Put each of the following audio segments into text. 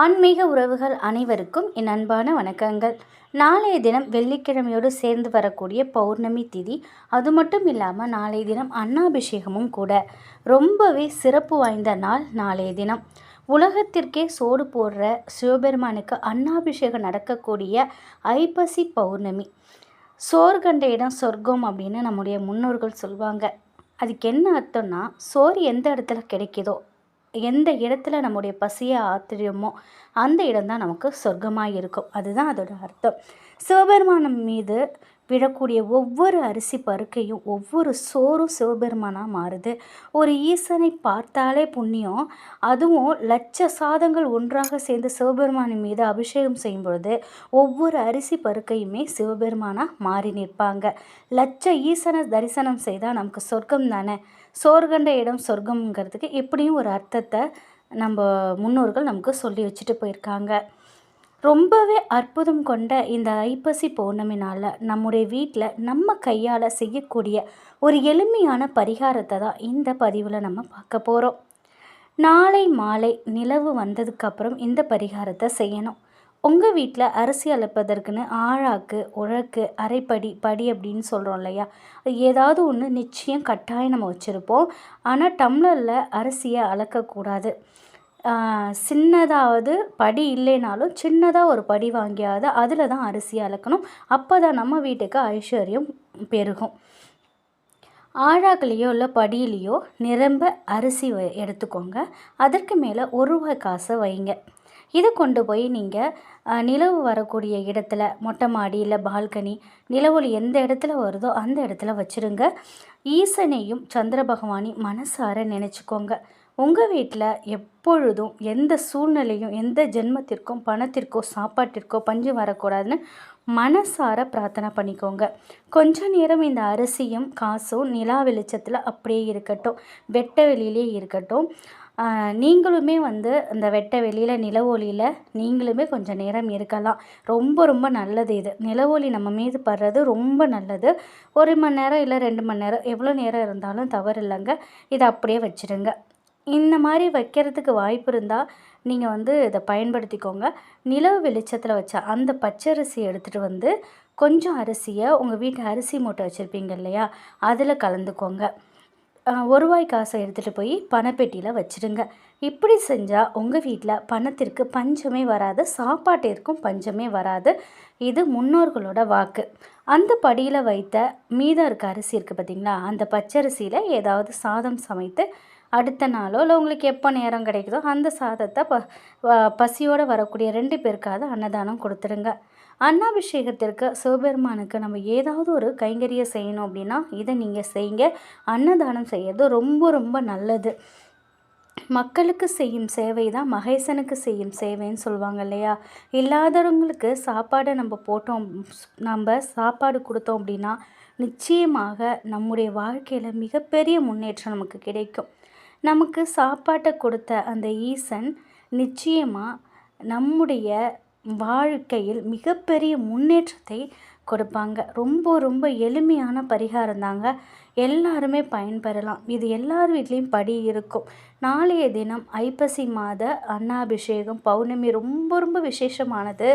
ஆன்மீக உறவுகள் அனைவருக்கும் என் அன்பான வணக்கங்கள். நாளைய தினம் வெள்ளிக்கிழமையோடு சேர்ந்து வரக்கூடிய பௌர்ணமி திதி அது மட்டும் இல்லாமல் நாளைய தினம் அன்னாபிஷேகமும் கூட. ரொம்பவே சிறப்பு வாய்ந்த நாள் நாளைய தினம். உலகத்திற்கே சோடு போடுற சிவபெருமானுக்கு அன்னாபிஷேகம் நடக்கக்கூடிய ஐப்பசி பௌர்ணமி. சோறு கண்ட இடம் சொர்க்கம் அப்படின்னு நம்முடைய முன்னோர்கள் சொல்லுவாங்க அதுக்கு என்ன அர்த்தம்னா சோறு எந்த இடத்துல கிடைக்குதோ எந்த இடத்துல நம்முடைய பசியை ஆத்திரியமோ அந்த இடம்தான் நமக்கு சொர்க்கமாக இருக்கும். அதுதான் அதோட அர்த்தம். சிவபெருமானம் மீது விழக்கூடிய ஒவ்வொரு அரிசி பருக்கையும் ஒவ்வொரு சோறும் சிவபெருமானாக மாறுது. ஒரு ஈசனை பார்த்தாலே புண்ணியம். அதுவும் லட்ச சாதங்கள் ஒன்றாக சேர்ந்து சிவபெருமானின் மீது அபிஷேகம் செய்யும் பொழுது ஒவ்வொரு அரிசி பருக்கையுமே சிவபெருமானாக மாறி நிற்பாங்க. லட்ச ஈசனை தரிசனம் செய்தால் நமக்கு சொர்க்கம் தானே? சோர்கண்ட இடம் சொர்க்கம்ங்கிறதுக்கு எப்படியும் ஒரு அர்த்தத்தை நம்ம முன்னோர்கள் நமக்கு சொல்லி வச்சுட்டு போயிருக்காங்க. ரொம்பவே அற்புதம் கொண்ட இந்த ஐப்பசி பௌர்ணமி நாளில் நம்முடைய வீட்டில் நம்ம கையால் செய்யக்கூடிய ஒரு எளிமையான பரிகாரத்தை தான் இந்த பதிவில் நம்ம பார்க்க போகிறோம் நாளை மாலை நிலவு வந்ததுக்கப்புறம் இந்த பரிகாரத்தை செய்யணும். உங்கள் வீட்டில் அரிசி அளப்பதற்குன்னு ஆழாக்கு உழக்கு அரைப்படி படி அப்படின்னு சொல்கிறோம் இல்லையா? ஏதாவது ஒன்று நிச்சயம் கட்டாயம் நம்ம வச்சுருப்போம். ஆனால் டம்ளரில் அரிசியை அளக்கக்கூடாது சின்னதாவது படி இல்லைனாலும் சின்னதாக ஒரு படி வாங்கியாவது அதில் தான் அரிசி அளக்கணும் அப்போ தான் நம்ம வீட்டுக்கு ஐஸ்வர்யம் பெருகும். ஆழாக்குலேயோ இல்லை படியிலையோ நிரம்ப அரிசி எடுத்துக்கோங்க. அதற்கு மேலே ஒரு ரூபாய் காசை வைங்க. இதை கொண்டு போய் நீங்கள் நிலவு வரக்கூடிய இடத்துல மொட்டை மாடி இல்லை பால்கனி நிலவுல எந்த இடத்துல வருதோ அந்த இடத்துல வச்சுருங்க. ஈசனையும் சந்திர பகவானி மனசார நினச்சிக்கோங்க. உங்கள் வீட்டில் எப்பொழுதும் எந்த சூழ்நிலையும் எந்த ஜென்மத்திற்கும் பணத்திற்கோ சாப்பாட்டிற்கோ பஞ்சு வரக்கூடாதுன்னு மனசார பிரார்த்தனை பண்ணிக்கோங்க. கொஞ்ச நேரம் இந்த அரிசியும் காசும் நிலா வெளிச்சத்தில் அப்படியே இருக்கட்டும். வெட்ட வெளியிலே இருக்கட்டும். நீங்களுமே வந்து இந்த வெட்ட வெளியில் நிலவொலியில் நீங்களுமே கொஞ்சம் நேரம் இருக்கலாம். ரொம்ப ரொம்ப நல்லது இது. நிலவொலி நம்ம மீது படுறது ரொம்ப நல்லது. ஒரு மணி நேரம் இல்லை ரெண்டு மணி நேரம் எவ்வளோ நேரம் இருந்தாலும் தவறு இல்லைங்க இதை அப்படியே வச்சுருங்க. இந்த மாதிரி வைக்கிறதுக்கு வாய்ப்பு இருந்தால் நீங்கள் வந்து இதை பயன்படுத்திக்கோங்க. நிலவு வெளிச்சத்தில் வச்ச அந்த பச்சரிசி எடுத்துகிட்டு வந்து கொஞ்சம் அரிசியை உங்கள் வீட்டு அரிசி மூட்டை வச்சுருப்பீங்க இல்லையா? அதில் கலந்துக்கோங்க. ஒரு ரூபாய் காசை எடுத்துகிட்டு போய் பணப்பெட்டியில் வச்சுடுங்க. இப்படி செஞ்சால் உங்கள் வீட்டில் பணத்திற்கு பஞ்சமே வராது சாப்பாட்டிற்கும் பஞ்சமே வராது. இது முன்னோர்களோட வாக்கு. அந்த படியில் வைத்த மீதம் இருக்க அரிசி இருக்குது பார்த்திங்களா அந்த பச்சரிசியில் ஏதாவது சாதம் சமைத்து அடுத்த நாளோ இல்லை உங்களுக்கு எப்போ நேரம் கிடைக்குதோ அந்த சாதத்தை ப பசியோடு வரக்கூடிய ரெண்டு பேருக்காவது அன்னதானம் கொடுத்துருங்க. அன்னாபிஷேகத்திற்கு சிவபெருமானுக்கு நம்ம ஏதாவது ஒரு கைங்கரியை செய்யணும் அப்படின்னா இதை நீங்கள் செய்யுங்க. அன்னதானம் செய்யறது ரொம்ப ரொம்ப நல்லது. மக்களுக்கு செய்யும் சேவை தான் மகேசனுக்கு செய்யும் சேவைன்னு சொல்லுவாங்க இல்லையா? இல்லாதவங்களுக்கு சாப்பாடை நம்ம போட்டோம் நம்ம சாப்பாடு கொடுத்தோம் அப்படின்னா நிச்சயமாக நம்முடைய வாழ்க்கையில் மிகப்பெரிய முன்னேற்றம் நமக்கு கிடைக்கும். நமக்கு சாப்பாட்டை கொடுத்த அந்த ஈசன் நிச்சயமாக நம்முடைய வாழ்க்கையில் மிகப்பெரிய முன்னேற்றத்தை கொடுப்பாங்க. ரொம்ப ரொம்ப எளிமையான பரிகாரம் தாங்க. எல்லாருமே பயன்பெறலாம். இது எல்லார் வீட்லேயும் படி இருக்கும். நாளைய தினம் ஐப்பசி மாத அன்னாபிஷேகம் பௌர்ணமி ரொம்ப ரொம்ப விசேஷமானது.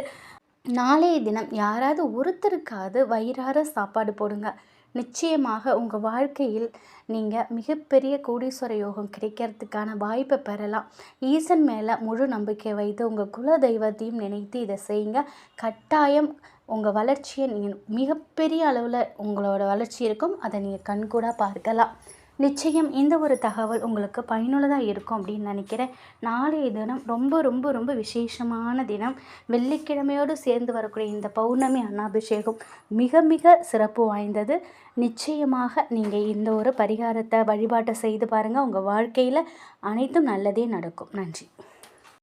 நாளைய தினம் யாராவது ஒருத்தருக்காவது வயிறார சாப்பாடு போடுங்க. நிச்சயமாக உங்கள் வாழ்க்கையில் நீங்கள் மிகப்பெரிய கோடீஸ்வர யோகம் கிடைக்கிறதுக்கான வாய்ப்பை பெறலாம். ஈசன் மேலே முழு நம்பிக்கை வைத்து உங்கள் குல தெய்வத்தையும் நினைத்து இதை செய்யுங்க. கட்டாயம் உங்கள் வளர்ச்சியை நீங்கள் மிகப்பெரிய அளவில் உங்களோட வளர்ச்சி இருக்கும். அதை நீங்கள் கண்கூடாக பார்க்கலாம். நிச்சயம் இந்த ஒரு தகவல் உங்களுக்கு பயனுள்ளதாக இருக்கும் அப்படின்னு நினைக்கிறேன். நாளைய தினம் ரொம்ப ரொம்ப ரொம்ப விசேஷமான தினம். வெள்ளிக்கிழமையோடு சேர்ந்து வரக்கூடிய இந்த பௌர்ணமி அன்னாபிஷேகம் மிக மிக சிறப்பு வாய்ந்தது. நிச்சயமாக நீங்கள் இந்த ஒரு பரிகாரத்தை வழிபாட்டை செய்து பாருங்கள் உங்கள் வாழ்க்கையில் அனைத்தும் நல்லதே நடக்கும். நன்றி.